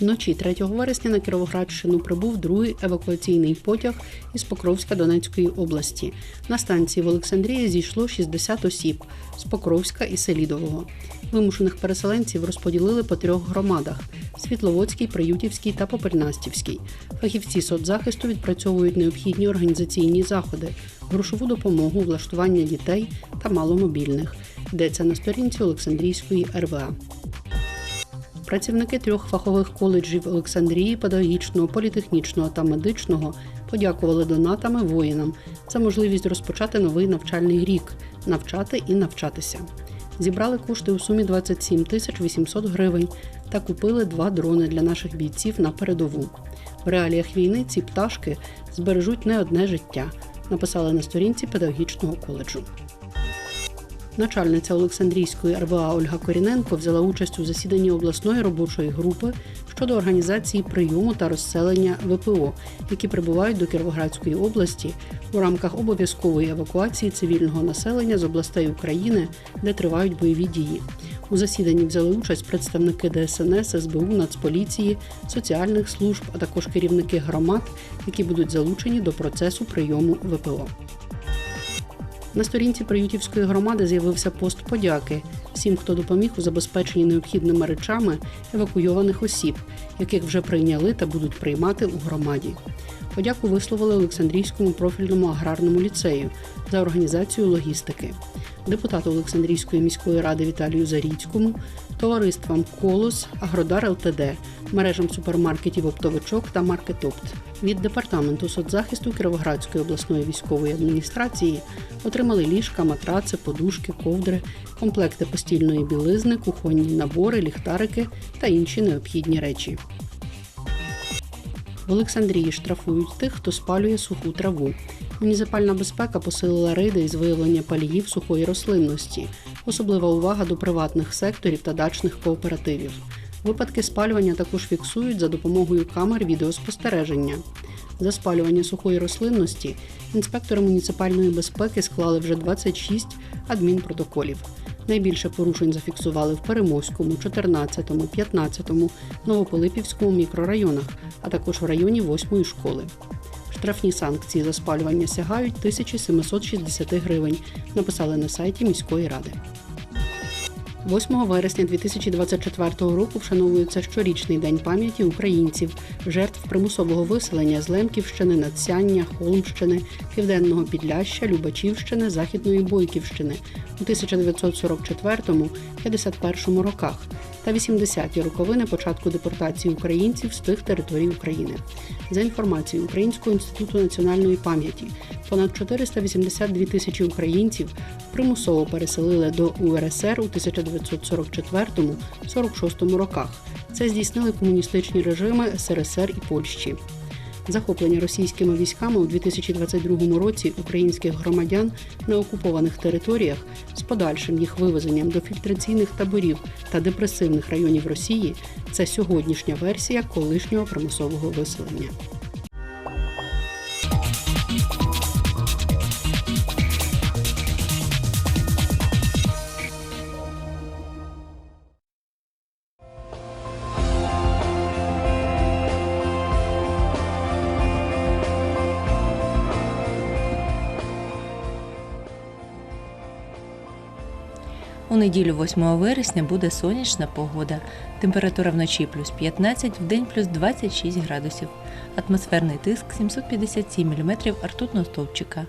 Вночі 3 вересня на Кіровоградщину прибув другий евакуаційний потяг із Покровська Донецької області. На станції в Олександрії зійшло 60 осіб з Покровська і Селідового. Вимушених переселенців розподілили по трьох громадах: Світловодській, Приютівській та Попельнастівській. Фахівці соцзахисту відпрацьовують необхідні організаційні заходи, грошову допомогу, влаштування дітей та маломобільних. Йдеться на сторінці Олександрійської РВА. Працівники трьох фахових коледжів Олександрії, педагогічного, політехнічного та медичного подякували донатами воїнам за можливість розпочати новий навчальний рік, навчати і навчатися. Зібрали кошти у сумі 27 тисяч 800 гривень та купили два дрони для наших бійців на передову. В реаліях війни ці пташки збережуть не одне життя, написали на сторінці педагогічного коледжу. Начальниця Олександрійської РВА Ольга Коріненко взяла участь у засіданні обласної робочої групи щодо організації прийому та розселення ВПО, які прибувають до Кіровоградської області у рамках обов'язкової евакуації цивільного населення з областей України, де тривають бойові дії. У засіданні взяли участь представники ДСНС, СБУ, Нацполіції, соціальних служб, а також керівники громад, які будуть залучені до процесу прийому ВПО. На сторінці Приютівської громади з'явився пост подяки всім, хто допоміг у забезпеченні необхідними речами евакуйованих осіб, яких вже прийняли та будуть приймати у громаді. Подяку висловили Олександрійському профільному аграрному ліцею за організацію логістики, депутату Олександрійської міської ради Віталію Заріцькому, товариствам Колос, Агродар ЛТД, мережам супермаркетів Оптовичок та Маркетопт. Від департаменту соцзахисту Кіровоградської обласної військової адміністрації отримали ліжка, матраци, подушки, ковдри, комплекти постільної білизни, кухонні набори, ліхтарики та інші необхідні речі. В Олександрії штрафують тих, хто спалює суху траву. Муніципальна безпека посилила рейди із виявлення паліїв сухої рослинності. Особлива увага до приватних секторів та дачних кооперативів. Випадки спалювання також фіксують за допомогою камер відеоспостереження. За спалювання сухої рослинності інспектори муніципальної безпеки склали вже 26 адмінпротоколів. Найбільше порушень зафіксували в Перемоському, 14, 15, Новополипівському мікрорайонах, а також в районі 8-ї школи. Штрафні санкції за спалювання сягають 1760 гривень, написали на сайті міської ради. 8 вересня 2024 року вшановується щорічний день пам'яті українців, жертв примусового виселення з Лемківщини, Надсяння, Холмщини, Південного Підляща, Любачівщини, Західної Бойківщини у 1944-51 роках та 80-ті роковини початку депортації українців з тих територій України. За інформацією Українського інституту національної пам'яті, понад 482 тисячі українців примусово переселили до УРСР у 1944-46 роках. Це здійснили комуністичні режими СРСР і Польщі. Захоплення російськими військами у 2022 році українських громадян на окупованих територіях з подальшим їх вивезенням до фільтраційних таборів та депресивних районів Росії це сьогоднішня версія колишнього примусового виселення. У неділю 8 вересня буде сонячна погода. Температура вночі плюс 15, вдень плюс 26 градусів. Атмосферний тиск 757 мм ртутного стовпчика.